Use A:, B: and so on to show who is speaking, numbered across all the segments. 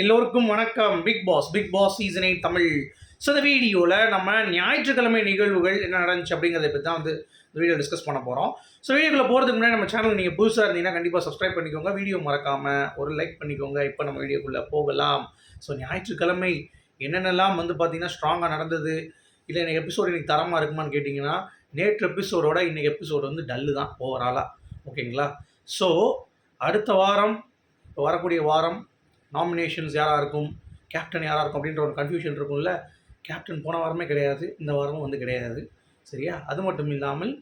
A: எல்லோருக்கும் வணக்கம். Bigg Boss Bigg Boss season eight Tamil. So இந்த வீடியோவில் நம்ம ஞாயிற்றுக்கிழமை நிகழ்வுகள் என்ன நடந்துச்சு அப்படிங்கிறத பற்றி தான் வந்து இந்த வீடியோ டிஸ்கஸ் பண்ண போகிறோம் ஸோ வீடியோக்குள்ள போகிறதுக்கு முன்னாடி நம்ம சேனல் நீங்கள் புதுசாக இருந்தீங்கன்னா கண்டிப்பாக சப்ஸ்கிரைப் பண்ணிக்கோங்க. வீடியோ மறக்காமல் ஒரு லைக் பண்ணிக்கோங்க. இப்போ நம்ம வீடியோக்குள்ளே போகலாம். ஸோ ஞாயிற்றுக்கிழமை என்னென்னலாம் வந்து பார்த்தீங்கன்னா ஸ்ட்ராங்காக நடந்தது? இல்லை எனக்கு எபிசோடு இன்றைக்கி தரமாக இருக்குமான்னு கேட்டிங்கன்னா நேற்று எபிசோடோட இன்றைக்கி எபிசோடு வந்து டல்லு தான் ஓவராலாக ஓகேங்களா ஸோ அடுத்த வாரம் இப்போ வரக்கூடிய வாரம் நாமினேஷன்ஸ் யாராக இருக்கும்? கேப்டன் யாராக இருக்கும்? அப்படின்ற ஒரு கன்ஃபியூஷன் இருக்கும்ல. கேப்டன் போன வாரமே கிடையாது. இந்த வாரமும் வந்து கிடையாது. சரியா? அது மட்டும் இல்லாமல்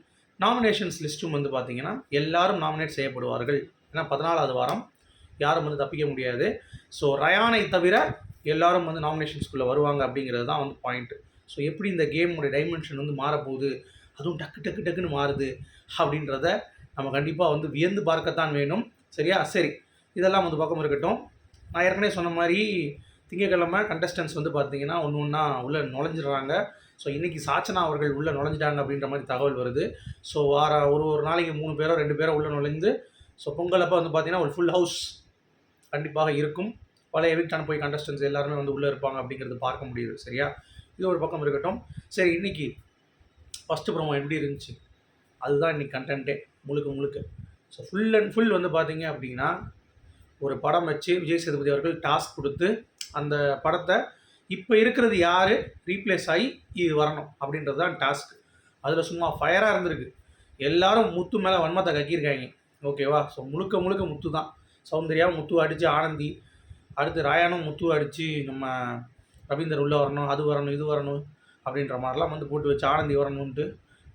A: நாமினேஷன்ஸ் லிஸ்ட்டும் வந்து பார்த்தீங்கன்னா எல்லாரும் நாமினேட் செய்யப்படுவார்கள். ஏன்னா பதினாலாவது வாரம். யாரும் வந்து தப்பிக்க முடியாது. ஸோ ரயானை தவிர எல்லாரும் வந்து நாமினேஷன்ஸ்குள்ளே வருவாங்க அப்படிங்கிறது தான் வந்து பாயிண்ட்டு ஸோ எப்படி இந்த கேமுடைய டைமென்ஷன் வந்து மாறப்போகுது? அதுவும் டக்கு டக்கு டக்குன்னு மாறுது. அப்படின்றத நம்ம கண்டிப்பாக வந்து வியந்து பார்க்கத்தான் வேணும். சரியா? சரி. இதெல்லாம் வந்து பக்கம் இருக்கட்டும். நான் ஏற்கனவே சொன்ன மாதிரி திங்கக்கிழமை கண்டஸ்டன்ஸ் வந்து பார்த்தீங்கன்னா ஒன்று ஒன்றா உள்ளே நுழைஞ்சிடுறாங்க. ஸோ இன்றைக்கி சாச்சனா அவர்கள் உள்ளே நுழைஞ்சிட்டாங்க அப்படின்ற மாதிரி தகவல் வருது. ஸோ வார ஒரு ஒரு நாளைக்கு மூணு பேரோ ரெண்டு பேரோ உள்ளே நுழைந்து ஸோ பொங்கலப்போ வந்து பார்த்தீங்கன்னா ஒரு ஃபுல் ஹவுஸ் கண்டிப்பாக இருக்கும். பழைய வீட்டான போய் கண்டஸ்டன்ஸ் எல்லாருமே வந்து உள்ளே இருப்பாங்க அப்படிங்கிறது பார்க்க முடியுது சரியா? இது ஒரு பக்கம் இருக்கட்டும். சரி இன்னைக்கு ஃபஸ்ட்டு ப்ரோமோ எப்படி இருந்துச்சு? அதுதான் இன்னைக்கு கண்டென்ட்டே முழுக்க முழுக்க. ஸோ ஃபுல் அண்ட் ஃபுல் வந்து பார்த்தீங்க அப்படின்னா ஒரு படம் வச்சு விஜய் சேதுபதி அவர்கள் டாஸ்க் கொடுத்து அந்த படத்தை இப்போ இருக்கிறது யார்? ரீப்ளேஸ் ஆகி இது வரணும் அப்படின்றது தான் டாஸ்க் அதில் சும்மா ஃபயராக இருந்திருக்கு. எல்லாரும் முத்து மேலே வன்மத்தை கக்கியிருக்காங்க. ஓகேவா ஸோ முழுக்க முழுக்க முத்து தான் சௌந்தர்யா முத்து அடித்து ஆனந்தி. அடுத்து ராயானும் முத்து அடித்து நம்ம ரவீந்தர் உள்ளே வரணும் அது வரணும் இது வரணும் அப்படின்ற மாதிரிலாம் வந்து போட்டு வச்சு ஆனந்தி வரணும்ன்ட்டு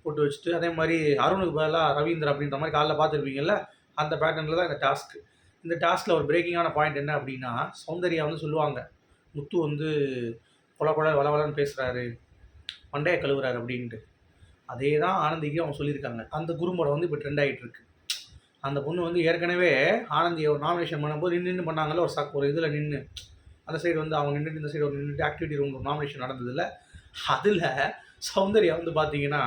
A: போட்டு வச்சுட்டு அதே மாதிரி அருணுக்கு பதிலாக ரவீந்தர் அப்படின்ற மாதிரி காலைல பார்த்துருப்பீங்கல்ல அந்த பேட்டர்னில் தான் இந்த டாஸ்க்கு இந்த டாஸ்கில் ஒரு பிரேக்கிங்கான பாயிண்ட் என்ன அப்படின்னா சௌந்தர்யா வந்து சொல்லுவாங்க முத்து வந்து கொல கொல வளவலன்னு பேசுகிறாரு மண்டையை கழுவுறாரு அப்படின்ட்டு. அதே தான் ஆனந்திக்கு அவங்க சொல்லியிருக்காங்க. அந்த குறும்படம் வந்து இப்போ ட்ரெண்ட் ஆகிட்டு இருக்கு அந்த பொண்ணு வந்து ஏற்கனவே ஆனந்தியை ஒரு நாமினேஷன் பண்ணும்போது நின்று நின்று பண்ணாங்கல்ல ஒரு சக் ஒரு இதில் நின்று அந்த சைடு வந்து அவங்க நின்றுட்டு இந்த சைடு ஒரு நின்றுட்டு ஆக்டிவிட்டி ரூம் நாமினேஷன் நடந்ததில்ல அதில் சௌந்தர்யா வந்து பார்த்தீங்கன்னா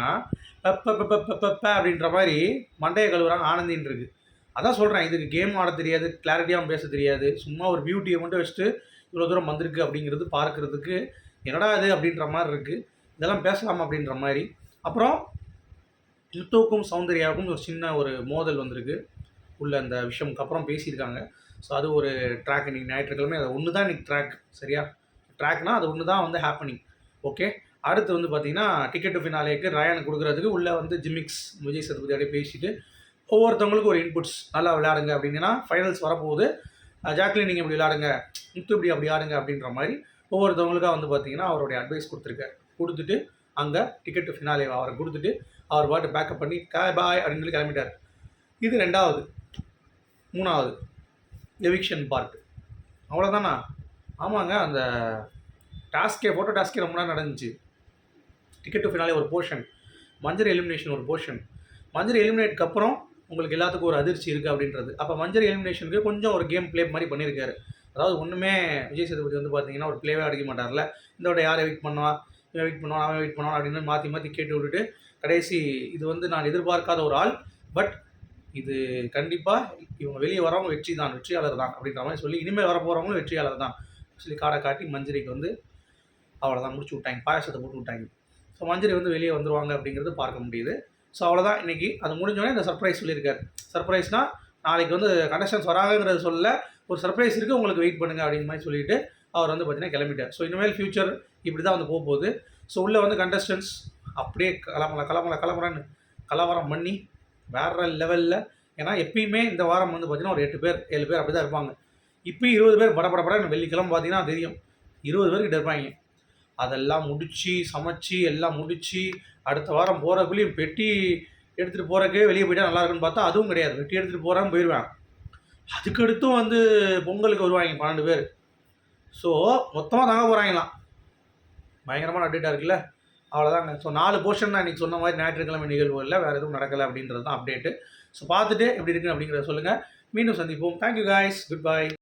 A: பெப்ப பெப்ப பெப்ப அப்படின்ற மாதிரி மண்டையை கழுவுறாங்க ஆனந்தின்னு இருக்குது அதான் சொல்கிறேன் இதுக்கு கேம் ஆட தெரியாது கிளாரிட்டியாக பேச தெரியாது. சும்மா ஒரு பியூட்டியை மட்டும் வச்சுட்டு இவ்வளோ தூரம் வந்திருக்கு அப்படிங்கிறது பார்க்குறதுக்கு என்னடா இது அப்படின்ற மாதிரி இருக்குது இதெல்லாம் பேசலாம் அப்படின்ற மாதிரி. அப்புறம் யுத்தோக்கும் சௌந்தர்யாவுக்கும் ஒரு சின்ன ஒரு மோதல் வந்திருக்கு. உள்ள அந்த விஷயமுக்கு அப்புறம் பேசியிருக்காங்க. ஸோ அது ஒரு ட்ராக் இன்றைக்கி ஞாயிற்றுக்கிழமை. அது ஒன்று தான் இன்றைக்கி ட்ராக் சரியா? ட்ராக்னால் அது ஒன்று தான் வந்து ஹேப்பனிங் ஓகே அடுத்து வந்து பார்த்தீங்கன்னா டிக்கெட் ஃபினாலேக்கு ரயானுக்கு கொடுக்குறதுக்கு உள்ளே வந்து ஜிமிக்ஸ் விஜய் சதுபதியோடய அப்படியே பேசிட்டு ஒவ்வொருத்தவங்களுக்கும் ஒரு இன்புட்ஸ் நல்லா விளையாடுங்க அப்படின்னா ஃபைனல்ஸ் வரப்போகுது. அஹ் ஜாக்லின் நீங்கள் இப்படி விளையாடுங்க. முத்து இப்படி அப்படி ஆடுங்க அப்படின்ற மாதிரி ஒவ்வொருத்தவங்களுக்காக வந்து பார்த்தீங்கன்னா அவருடைய அட்வைஸ் கொடுத்துருக்காரு. கொடுத்துட்டு அங்கே டிக்கெட்டு ஃபினாலே அவரை கொடுத்துட்டு அவர் பாட்டு பேக்கப் பண்ணி கே பாய் அப்படின்னு சொல்லி கிளம்பிட்டார். இது ரெண்டாவது. மூணாவது. எவிக்ஷன் பார்ட் அவ்வளோதானா ஆமாங்க அந்த டாஸ்கே ஃபோட்டோ டாஸ்கே ரொம்ப நேரம் நடந்துச்சு. டிக்கெட் டு ஃபினாலே ஒரு போர்ஷன் மஞ்சள் எலிமினேஷன் ஒரு போர்ஷன் மஞ்சள் எலிமினேட்க்கு அப்புறம் உங்களுக்கு எல்லாத்துக்கும் ஒரு அதிர்ச்சி இருக்குது அப்படின்றது. அப்போ மஞ்சள் எலிமினேஷனுக்கு கொஞ்சம் ஒரு கேம் ப்ளே மாதிரி பண்ணியிருக்காரு அதாவது ஒன்றுமே விஜய் சேதுபதி வந்து பார்த்தீங்கன்னா ஒரு ப்ளேவே அடிக்க மாட்டார்ல. இந்த விட யாரை வெயிட் பண்ணுவா இவன் வெயிட் பண்ணுவான் அவன் வெயிட் பண்ணுவான் அப்படின்னு மாற்றி மாற்றி கேட்டு விட்டுட்டு கடைசி இது வந்து நான் எதிர்பார்க்காத ஒரு ஆள். பட் இது கண்டிப்பாக இவங்க வெளியே வரவங்க வெற்றி தான் வெற்றியாளர் தான் அப்படின்ற மாதிரி சொல்லி இனிமேல் வர போகிறவங்களும் வெற்றியாளர் தான். சொல்லி காடை காட்டி மஞ்சரிக்கு வந்து அவ்வளோதான் முடிச்சு விட்டாங்க. பாயசத்தை போட்டு விட்டாங்க. ஸோ மஞ்சரி வந்து வெளியே வந்துருவாங்க அப்படிங்கிறது பார்க்க முடியுது. ஸோ அவ்வளோதான் இன்றைக்கி அது முடிஞ்சோடனே இந்த சர்ப்ரைஸ் சொல்லியிருக்காரு. சர்ப்ரைஸ்னால் நாளைக்கு வந்து கண்டஸ்டன்ஸ் வராங்கங்கிறது சொல்ல ஒரு சர்ப்ரைஸ் இருக்குது உங்களுக்கு வெயிட் பண்ணுங்க அப்படிங்கிற மாதிரி சொல்லிட்டு அவர் வந்து பார்த்தீங்கன்னா கிளம்பிட்டார். ஸோ இனிமேல் ஃபியூச்சர் இப்படி தான் வந்து போக போகுது ஸோ உள்ளே வந்து கண்டஸ்டன்ஸ் அப்படியே கிளம்பல கிளம்பல கிளம்புறான்னு கலவரம் பண்ணி வேற லெவலில் ஏன்னா எப்பயுமே இந்த வாரம் வந்து பார்த்தீங்கன்னா ஒரு எட்டு பேர் ஏழு பேர் அப்படி தான் இருப்பாங்க. இப்போயும் இருபது பேர் படப்படப்பட வெள்ளிக்கிழமை பார்த்தீங்கன்னா தெரியும். இருபது பேர்கிட்ட இருப்பாங்க. அதெல்லாம் முடித்து சமைச்சு எல்லாம் முடித்து அடுத்த வாரம் போகிறக்குள்ளேயும் பெட்டி எடுத்துகிட்டு போகிறக்கே வெளியே போயிட்டா நல்லா இருக்குன்னு பார்த்தா அதுவும் கிடையாது. பெட்டி எடுத்துகிட்டு போகிறான்னு போயிடுவேன் அதுக்கடுத்தும் வந்து பொங்கலுக்கு வருவாங்க பன்னெண்டு பேர். ஸோ மொத்தமாக தாங்க போகிறாங்களாம் பயங்கரமான அப்டேட்டாக இருக்குல்ல? அவ்வளோதாங்க ஸோ நாலு போர்ஷன் தான் இன்றைக்கி சொன்ன மாதிரி ஞாயிற்றுக்கிழமை நிகழ்வு இல்லை. வேறு எதுவும் நடக்கலை அப்படின்றது தான் அப்டேட்டு ஸோ பார்த்துட்டு எப்படி இருக்குன்னு அப்படிங்கிறத சொல்லுங்கள் மீண்டும் சந்திப்போம். Thank you guys good bye